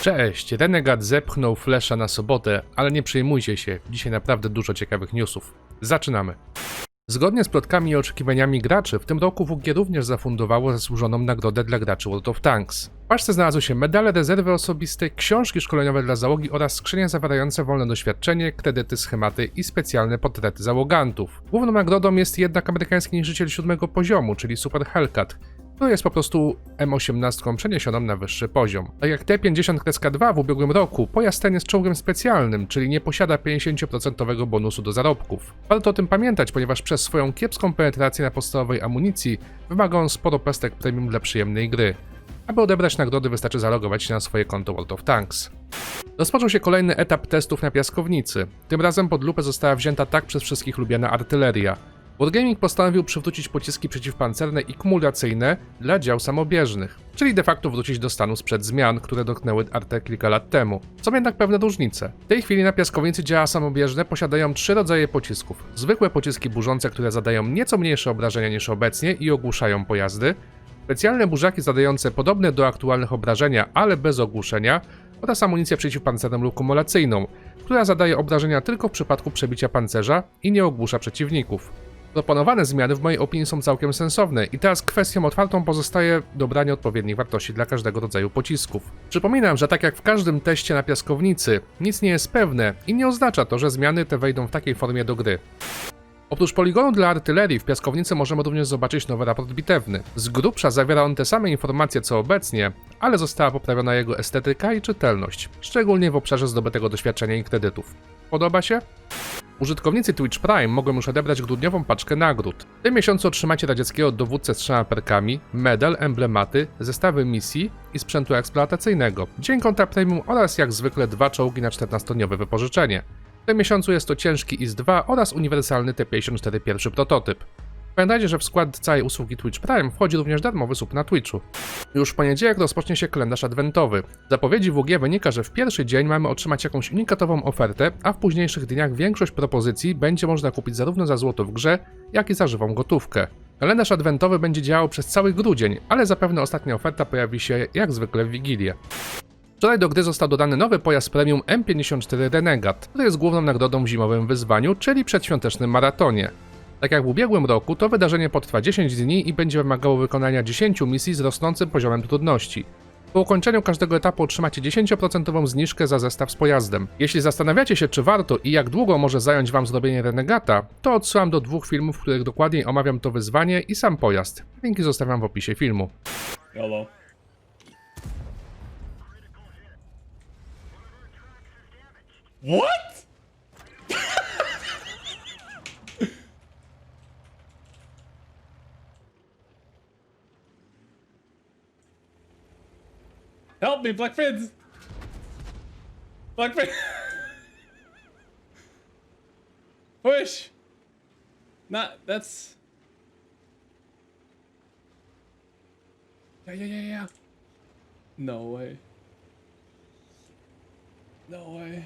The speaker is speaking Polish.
Cześć, Renegat zepchnął Flesza na sobotę, ale nie przejmujcie się, dzisiaj naprawdę dużo ciekawych newsów. Zaczynamy. Zgodnie z plotkami i oczekiwaniami graczy, w tym roku WG również zafundowało zasłużoną nagrodę dla graczy World of Tanks. W paczce znalazły się medale rezerwy osobiste, książki szkoleniowe dla załogi oraz skrzynie zawierające wolne doświadczenie, kredyty, schematy i specjalne portrety załogantów. Główną nagrodą jest jednak amerykański niszczyciel siódmego poziomu, czyli Super Hellcat, który jest po prostu M18 przeniesioną na wyższy poziom. Tak jak T-50-2 w ubiegłym roku, pojazd ten jest czołgiem specjalnym, czyli nie posiada 50% bonusu do zarobków. Warto o tym pamiętać, ponieważ przez swoją kiepską penetrację na podstawowej amunicji wymaga on sporo pestek premium dla przyjemnej gry. Aby odebrać nagrody wystarczy zalogować się na swoje konto World of Tanks. Rozpoczął się kolejny etap testów na piaskownicy. Tym razem pod lupę została wzięta tak przez wszystkich lubiana artyleria. Wargaming postanowił przywrócić pociski przeciwpancerne i kumulacyjne dla dział samobieżnych, czyli de facto wrócić do stanu sprzed zmian, które dotknęły Artę kilka lat temu. Są jednak pewne różnice. W tej chwili na piaskownicy działa samobieżne posiadają trzy rodzaje pocisków. Zwykłe pociski burzące, które zadają nieco mniejsze obrażenia niż obecnie i ogłuszają pojazdy, specjalne burzaki zadające podobne do aktualnych obrażenia, ale bez ogłuszenia oraz amunicję przeciwpancerną lub kumulacyjną, która zadaje obrażenia tylko w przypadku przebicia pancerza i nie ogłusza przeciwników. Proponowane zmiany w mojej opinii są całkiem sensowne i teraz kwestią otwartą pozostaje dobranie odpowiednich wartości dla każdego rodzaju pocisków. Przypominam, że tak jak w każdym teście na piaskownicy, nic nie jest pewne i nie oznacza to, że zmiany te wejdą w takiej formie do gry. Oprócz poligonu dla artylerii w piaskownicy możemy również zobaczyć nowy raport bitewny. Z grubsza zawiera on te same informacje co obecnie, ale została poprawiona jego estetyka i czytelność, szczególnie w obszarze zdobytego doświadczenia i kredytów. Podoba się? Użytkownicy Twitch Prime mogą już odebrać grudniową paczkę nagród. W tym miesiącu otrzymacie radzieckiego dowódcę z trzema perkami, medal, emblematy, zestawy misji i sprzętu eksploatacyjnego, dzień konta premium oraz jak zwykle dwa czołgi na 14-dniowe wypożyczenie. W tym miesiącu jest to ciężki IS-2 oraz uniwersalny T-54 pierwszy prototyp. Pamiętajcie, że w skład całej usługi Twitch Prime wchodzi również darmowy sub na Twitchu. Już w poniedziałek rozpocznie się kalendarz adwentowy. Z zapowiedzi WG wynika, że w pierwszy dzień mamy otrzymać jakąś unikatową ofertę, a w późniejszych dniach większość propozycji będzie można kupić zarówno za złoto w grze, jak i za żywą gotówkę. Kalendarz adwentowy będzie działał przez cały grudzień, ale zapewne ostatnia oferta pojawi się jak zwykle w Wigilię. Wczoraj do gry został dodany nowy pojazd premium M54 Renegade, który jest główną nagrodą w zimowym wyzwaniu, czyli przedświątecznym maratonie. Tak jak w ubiegłym roku, to wydarzenie potrwa 10 dni i będzie wymagało wykonania 10 misji z rosnącym poziomem trudności. Po ukończeniu każdego etapu otrzymacie 10% zniżkę za zestaw z pojazdem. Jeśli zastanawiacie się, czy warto i jak długo może zająć Wam zrobienie Renegata, to odsyłam do dwóch filmów, w których dokładniej omawiam to wyzwanie i sam pojazd. Linki zostawiam w opisie filmu. YOLO. What? Help me, Black Fins! Black Fins! Push! Not, that's... Yeah, yeah, yeah, yeah. No way. No way.